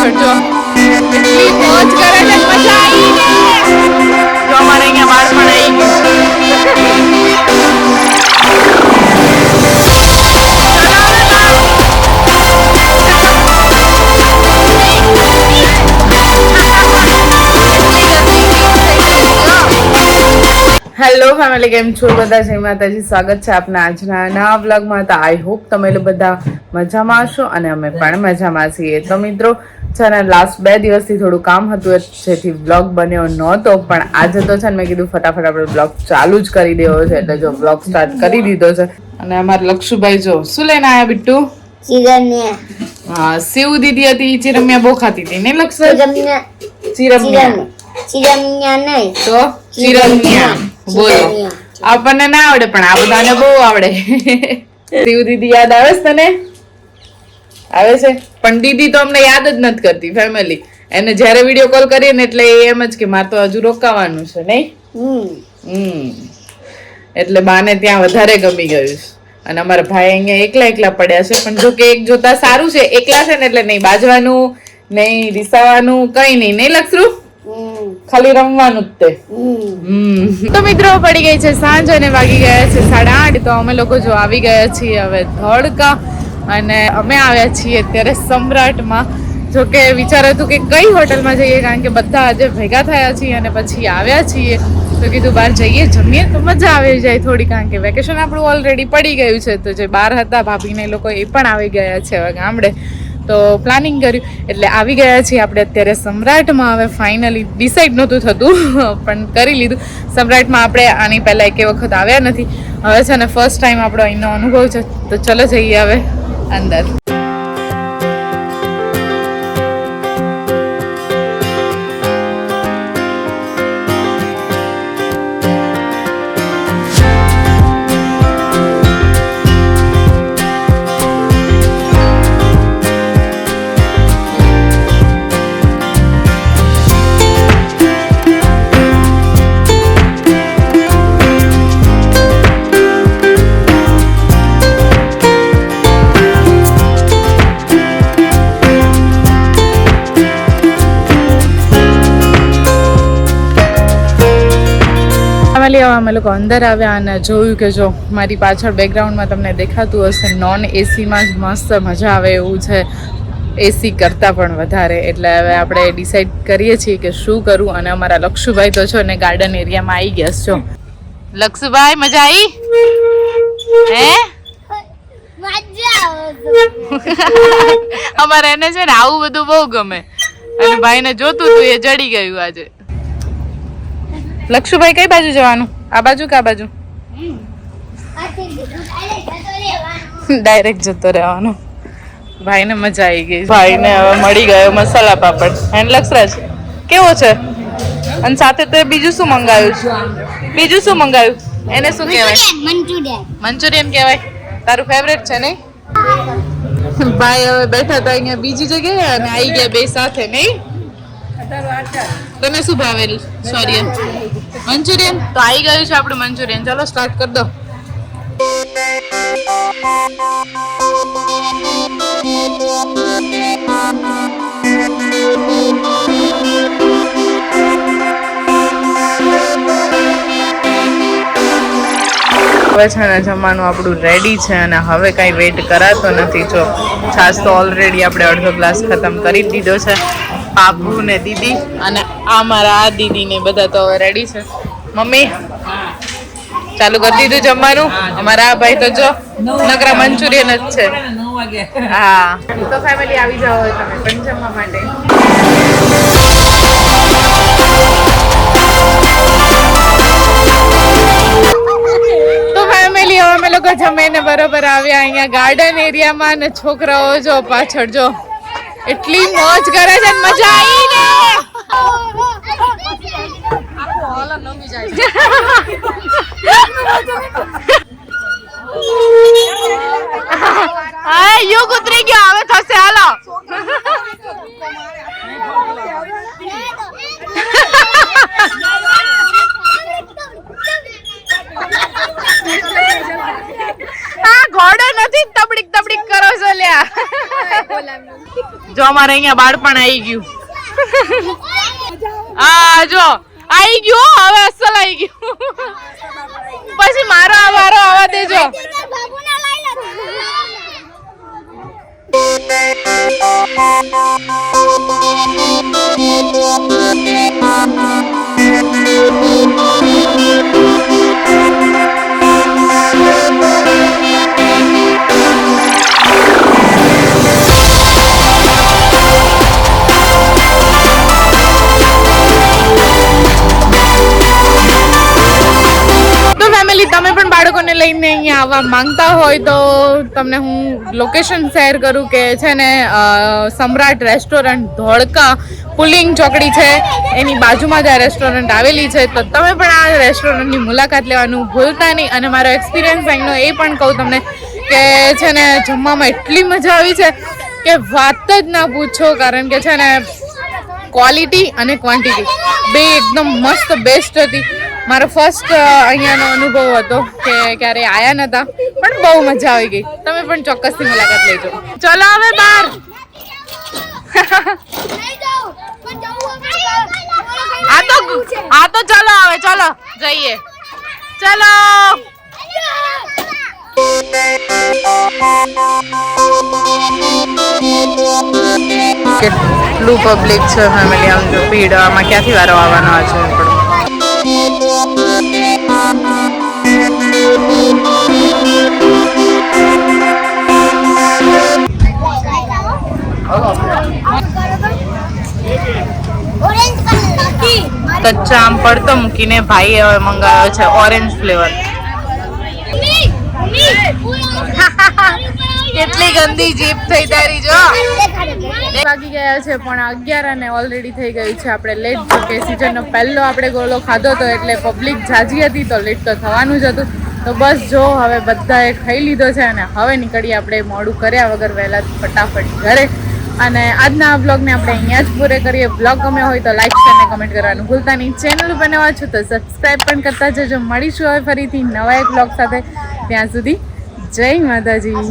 પાછળ ફેમિલી કેમ છો? બધા જય માતાજી સ્વાગત છે આપના આજના નવા વ્લોગમાં. તો આઈ હોપ તમે બધા મજામાં હશો અને અમે પણ મજામાં છીએ. તો મિત્રો છે ને લાસ્ટ બે દિવસથી થોડું કામ હતું જેથી વ્લોગ બન્યો નહોતો પણ આજે તો છે ને મેં કીધું ફટાફટ આપણે વ્લોગ ચાલુ જ કરી દેવો છે એટલે જો વ્લોગ સ્ટાર્ટ કરી દીધો છે. અને અમારા લક્ષુભાઈ જો શું લઈને આવ્યા બિટ્ટુ? હા શિવ દીદી હતી ચિરમ્યા બહુ ખાતી હતી ને લક્ષ ચિરમ્યા ચિરમિયા ચિરમ્યા નહીં. તો? ચિરમિયા બોલો. આપણને ના આવડે પણ આ બધાને બહુ આવડે. શિવ દીદી યાદ આવે છે તને? આવે છે? પણ દીદી તો અમને યાદ જ નથી કરતી ફેમિલી એને જ્યારે વીડિયો કોલ કરીએ ને એટલે એમ જ કે મારે તો હજુ રોકાવાનું છે નહીં? હમ. હમ. એટલે બાને ત્યાં વધારે ગમી ગયું છે. અને અમારા ભાઈ અહીંયા એકલા એકલા પડ્યા છે પણ જો કે એક જોતા સારું છે. એકલા છે ને એટલે નહીં બાજવાનું નહીં રીસાવાનું કઈ નહીં. નહીં હમ ખાલી રમવાનું જ તે. તો મિત્રો પડી ગઈ છે સાંજ અને વાગી ગયા છે સાડા આઠ, તો અમે લોકો જો આવી ગયા છીએ હવે ધોળકા અને અમે આવ્યા છીએ અત્યારે સમ્રાટમાં. જો કે વિચાર હતું કે કઈ હોટલમાં જઈએ, કારણ કે બધા આજે ભેગા થયા છીએ અને પછી આવ્યા છીએ. તો કીધું બહાર જઈએ, જમીએ તો મજા આવી જાય થોડી, કારણ કે વેકેશન આપણું ઓલરેડી પડી ગયું છે. તો જે બહાર હતા ભાભીને લોકો એ પણ આવી ગયા છે હવે ગામડે. તો પ્લાનિંગ કર્યું. એટલે આવી ગયા છીએ આપણે અત્યારે સમ્રાટમાં. હવે ફાઇનલી ડિસાઇડ નહોતું થતું, પણ કરી લીધું. સમ્રાટમાં આપણે આની પહેલાં એક વખત આવ્યા નથી. હવે છે ને ફર્સ્ટ ટાઈમ આપણો અહીંનો અનુભવ છે. તો ચલો જઈએ હવે અંદર. અમે લોકો અંદર આવ્યા અને જોયું કે જો મારી પાછળ બેકગ્રાઉન્ડમાં તમને દેખાતું હશે નોન એસીમાં જ મસ્ત મજા આવે એવું છે. એસી કરતાં પણ વધારે. એટલે હવે આપણે ડિસાઈડ કરીએ છીએ કે શું કરવું અને અમારા લક્ષુભાઈ તો છો ને ગાર્ડન એરિયામાં આવી ગયા છો. લક્ષુભાઈ મજા આવી હે? અમારે એને છે ને આવું બધું બહુ ગમે. અને ભાઈને જોતું હતું એ જડી ગયું આજે. લક્ષુભાઈ કઈ બાજુ જવાનું? આ બાજુ કે આ બાજુ? ડાયરેક્ટ જતો રહેવાનો. ભાઈને મજા આવી ગઈ ભાઈને હવે મળી ગયો મસાલા પાપડ. એન્ડ લક્ષરાજ કેવો છે? અને સાથે તો બીજું શું મંગાવ્યું છે? બીજું શું મંગાવ્યું? એને શું કહેવાય? મંચુરિયન. મંચુરિયન કહેવાય. તારું ફેવરેટ છે નહીં? ભાઈ હવે બેઠા હતા અહીંયા બીજી જગ્યાએ અને આવી ગયા બે સાથે નહીં? તને શું ભાવેલ? Sorry Manchurian? તો આવી ગયું છે આપણું મંચુરિયન. ચલો સ્ટાર્ટ કરી દો. હવે છે ને જમવાનું આપણું રેડી છે અને હવે કાંઈ વેઇટ કરાતો નથી. જો છાશ તો ઓલરેડી આપણે અડધો ગ્લાસ ખતમ કરી દીધો છે. પાપુ ને દીદી. અને આ મારા આ દીદી ને બધા તો હવે રેડી છે. મમ્મી ચાલુ કરી દીધું જમવાનું? અમારા આ ભાઈ તો જો નકરા મંચુરિયન જ છે. હા. તો ફેમિલી આવી જાઓ તમે પણ જમવા માટે. તો ફેમિલી હવે અમે લોકો જમીને બરોબર આવ્યા અહીંયા ગાર્ડન એરિયામાં ને છોકરાઓ જો પાછળ જો. એટલી મોજ કરે છે મજા આવી ને હા યુગ ઉતરી ગયો. હવે થશે હાલો. ઘોડો તબડીક તબડીક કરો છો લ્યા. જો અમારે અહીંયા બાળપણ આવી ગયું. આ જો આવી ગયું હવે અસલ આવી ગયું. પછી મારો આવારો આવા દેજો. Thank તો ફેમિલી તમે પણ બાળકોને લઈને અહીંયા આવવા માંગતા હોય તો તમને હું લોકેશન શેર કરું કે છે ને સમ્રાટ રેસ્ટોરન્ટ ધોળકા પુલિંગ ચોકડી છે. એની બાજુમાં જ આ રેસ્ટોરન્ટ આવેલી છે. તો તમે પણ આ રેસ્ટોરન્ટની મુલાકાત લેવાનું ભૂલતા નહીં. અને મારો એક્સપિરિયન્સ અહીંનો એ પણ કહું તમને કે છે ને, જમવામાં એટલી મજા આવી છે કે વાત જ ના પૂછો, કારણ કે છે ને ક્વોલિટી અને ક્વોન્ટિટી બે એકદમ મસ્ત બેસ્ટ હતી. મારો ફર્સ્ટ અહીંયાનો અનુભવ હતો કે ક્યારે આયા નતા પણ બહુ મજા આવી ગઈ. તમે પણ ચોક્કસથી મુલાકાત લેજો. ચલો હવે બાર આ તો આ તો ચલો હવે ચલો જઈએ. ચલો. કેટલું પબ્લિક છે ફેમિલી આમ જો ભીડ આમાં ક્યાંથી વારો આવવાનો છે? આપણો કચ્ચા આમ પડતો મૂકીને ભાઈ હવે મંગાવ્યો છે ઓરેન્જ ફ્લેવર કેટલી ગંદી જીપ થઈ તારી જો. લાગી ગયા છે પણ અગિયાર અને ઓલરેડી થઈ ગયું છે. આપણે લેટ જો કે સિઝનનો પહેલો આપણે ગોળો ખાધો હતો એટલે પબ્લિક જાજી હતી તો લેટ તો થવાનું જ હતું. તો બસ જો હવે બધાએ ખાઈ લીધો છે અને હવે નીકળીએ આપણે મોડું કર્યા વગર વહેલા ફટાફટ ઘરે. અને આજના બ્લોગને આપણે અહીંયા જ પૂરે કરીએ. બ્લોગ ગમે હોય તો લાઈક શેર અને કમેન્ટ કરવાનું ભૂલતા નહીં. ચેનલ બનાવવા છું તો સબસ્ક્રાઈબ પણ કરતા જજો. મળીશું હવે ફરીથી નવા એક બ્લોગ સાથે. ત્યાં સુધી જય માતાજી.